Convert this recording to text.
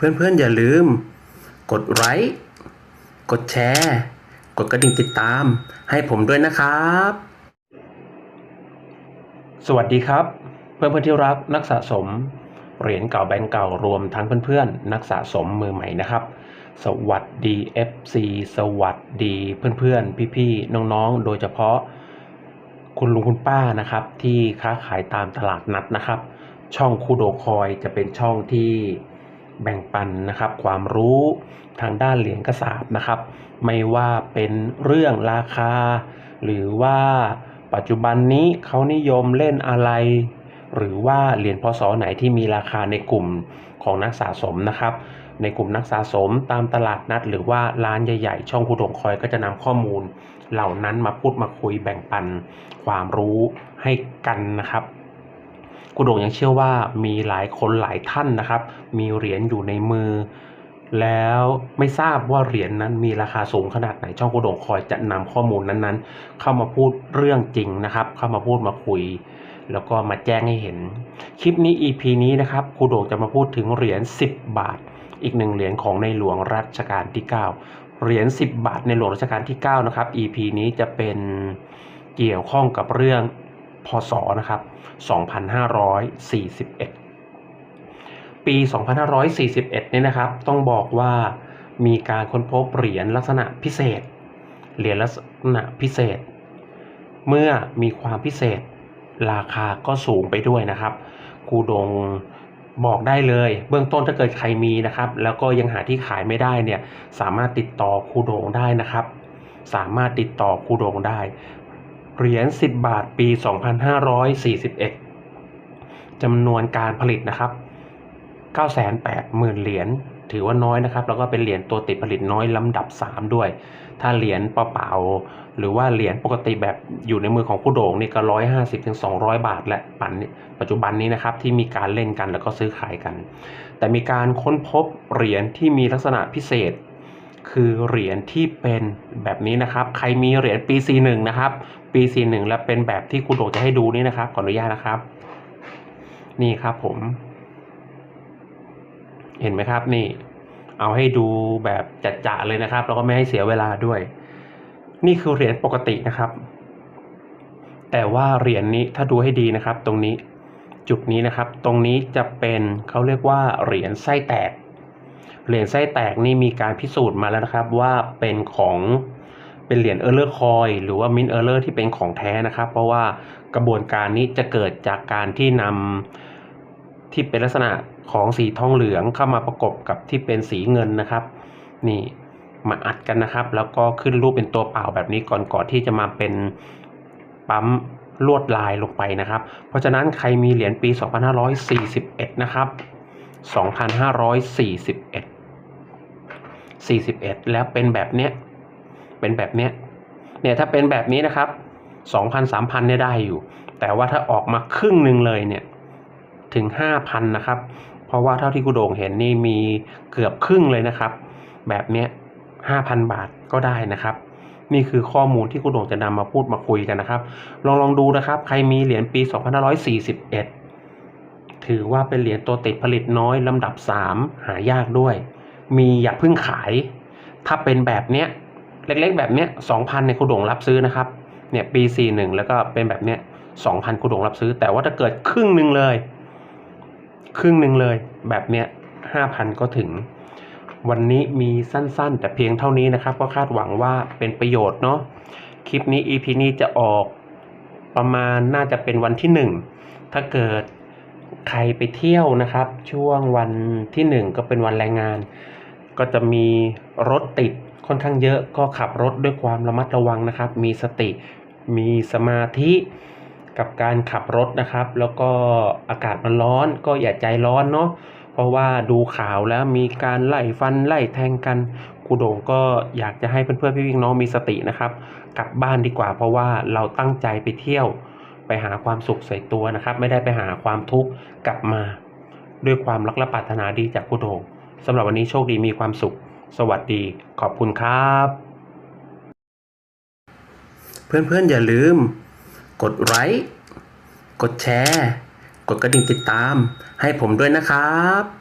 เพื่อนๆอย่าลืม กดไลค์กดแชร์ กดกระดิ่งติดตาม ให้ผมด้วยนะครับ สวัสดีครับ เพื่อนๆที่รักนักสะสม เหรียญเก่าแบงก์เก่ารวมทั้งเพื่อนๆ นักสะสมมือใหม่นะครับ สวัสดี FC สวัสดีเพื่อนๆ พี่ๆ น้องๆ โดยเฉพาะคุณลุงคุณป้านะครับ ที่ค้าขายตามตลาดนัดนะครับ ช่องคูโดคอยจะเป็นช่องที่ แบ่งปันนะครับ ความรู้ทางด้านเหรียญกระสาบนะครับ ไม่ว่าเป็นเรื่องราคา หรือว่าปัจจุบันนี้เขานิยมเล่นอะไร หรือว่าเหรียญพศไหนที่มีราคาในกลุ่มของนักสะสมนะครับ ในกลุ่มนักสะสมตามตลาดนัด หรือว่าร้านใหญ่ ๆ ช่องคูโดคอยก็จะนำข้อมูล เหล่านั้นมาพูดมาคุยแบ่งปันความรู้ให้กันนะครับ กุโดงยังเชื่อว่ามีหลายคนหลายท่านนะครับ มีเหรียญอยู่ในมือ แล้วไม่ทราบว่าเหรียญนั้นมีราคาสูงขนาดไหนช่องกุโดงคอยจะนำข้อมูลนั้นๆ เข้ามาพูดเรื่องจริงนะครับ เข้ามาพูดมาคุย แล้วก็มาแจ้งให้เห็น คลิปนี้ EP นี้นะครับครูโด่งจะมาพูดถึงเหรียญ10 บาท อีกหนึ่งเหรียญของในหลวงรัชกาลที่ 9 เหรียญ10 บาทในหลวงรัชกาลที่9นะครับ EP นี้จะเป็นเกี่ยวข้องกับเรื่อง พศนะครับ2541 ปี 2541เนี่ยนะครับ ต้องบอกว่ามีการค้นพบเหรียญลักษณะพิเศษ เหรียญลักษณะพิเศษ เมื่อมีความพิเศษราคาก็สูงไปด้วยนะครับครูดงบอกได้เลย เบื้องต้นถ้าเกิดใครมีนะครับ แล้วก็ยังหาที่ขายไม่ได้เนี่ยสามารถติดต่อครูโดงได้นะครับ สามารถติดต่อครูโดงได้ เหรียญ 10 บาทปี 2541จำนวนการผลิตนะครับ 980,000 เหรียญถือว่าน้อยนะครับ แล้วก็เป็นเหรียญตัวติดผลิตน้อยลำดับ 3 ด้วย ถ้าเหรียญเปล่าๆหรือว่าเหรียญปกติแบบอยู่ในมือของผู้โด่งนี่ก็ร้อยห้าสิบถึงสองร้อยบาทแหละปันปัจจุบันนี้นะครับที่มีการเล่นกันแล้วก็ซื้อขายกัน แต่มีการค้นพบเหรียญที่มีลักษณะพิเศษ คือเหรียญที่เป็นแบบนี้นะครับ ใครมีเหรียญปี C1 นะครับ ปี C1 แล้วเป็นแบบที่คุณโดจะให้ดูนี่นะครับ ขออนุญาตนะครับ นี่ครับผม เห็นไหมครับนี่ เอาให้ดูแบบจัดๆเลยนะครับ แล้วก็ไม่ให้เสียเวลาด้วย นี่คือเหรียญปกตินะครับ แต่ว่าเหรียญนี้ถ้าดูให้ดีนะครับ ตรงนี้จุดนี้นะครับ ตรงนี้จะเป็นเขาเรียกว่าเหรียญไส้แตก เหรียญไส้แตกนี่มีการพิสูจน์มาแล้วนะครับว่าเป็นของเป็นเหรียญเออร์เลอร์คอยหรือว่ามินเออร์เลอร์ที่เป็นของแท้นะครับ เพราะว่ากระบวนการนี้จะเกิดจากการที่นำที่เป็นลักษณะของสีทองเหลืองเข้ามาประกบกับที่เป็นสีเงินนะครับ นี่มาอัดกันนะครับ แล้วก็ขึ้นรูปเป็นตัวเปล่าแบบนี้ก่อนก่อนที่จะมาเป็นปั๊มลวดลายลงไปนะครับ เพราะฉะนั้นใครมีเหรียญปี 2541 นะครับ 2541 41 แล้วเป็นแบบเนี้ย เป็นแบบเนี้ย เนี่ยถ้าเป็นแบบนี้นะครับ 2,000 3,000เนี่ยได้อยู่ แต่ว่าถ้าออกมาครึ่งหนึ่งเลยเนี่ย ถึง 5,000 นะครับ เพราะว่าเท่าที่กูโด่งเห็นนี่มีเกือบครึ่งเลยนะครับ แบบเนี้ย 5,000 บาทก็ได้นะครับนี่คือข้อมูลที่คุณโด่งจะนำมาพูดมาคุยกันนะครับ ลองลองดูนะครับ ใครมีเหรียญปี 2541 ถือว่าเป็นเหรียญตัวติดผลิตน้อยลำดับ 3 หายากด้วย มีอย่าเพิ่งขาย ถ้าเป็นแบบเนี้ยเล็กๆแบบเนี้ย2,000ในคุณโด่งรับซื้อนะครับเนี่ยปี 41 แล้วก็เป็นแบบเนี้ย2,000คุณโด่งรับซื้อ แต่ว่าถ้าเกิดครึ่งหนึ่งเลย ครึ่งหนึ่งเลย แบบเนี้ย5,000ก็ถึง วันนี้มีสั้นๆ แต่เพียงเท่านี้นะครับ ก็คาดหวังว่าเป็นประโยชน์เนาะคลิปนี้ EP นี้จะออกประมาณน่าจะเป็นวันที่หนึ่งถ้าเกิด ใครไปเที่ยวนะครับ ช่วงวันที่หนึ่งก็เป็นวันแรงงาน ก็จะมีรถติดค่อนข้างเยอะก็ขับรถด้วยความระมัดระวังนะครับ มีสติ มีสมาธิกับการขับรถนะครับ แล้วก็อากาศมันร้อนก็อย่าใจร้อนเนาะเพราะว่าดูข่าวแล้วมีการไล่ฟันไล่แทงกันครูโด่งก็อยากจะให้เพื่อนๆพี่ๆน้องมีสตินะครับ กลับบ้านดีกว่าเพราะว่าเราตั้งใจไปเที่ยว ไปหาความสุขใส่ตัวนะครับ ไม่ได้ไปหาความทุกข์กลับมา ด้วยความรักและปรารถนาดีจากผู้โดงสำหรับวันนี้โชคดีมีความสุข สวัสดี ขอบคุณครับ เพื่อนๆอย่าลืม กดไลค์กดแชร์ กดกระดิ่งติดตาม ให้ผมด้วยนะครับ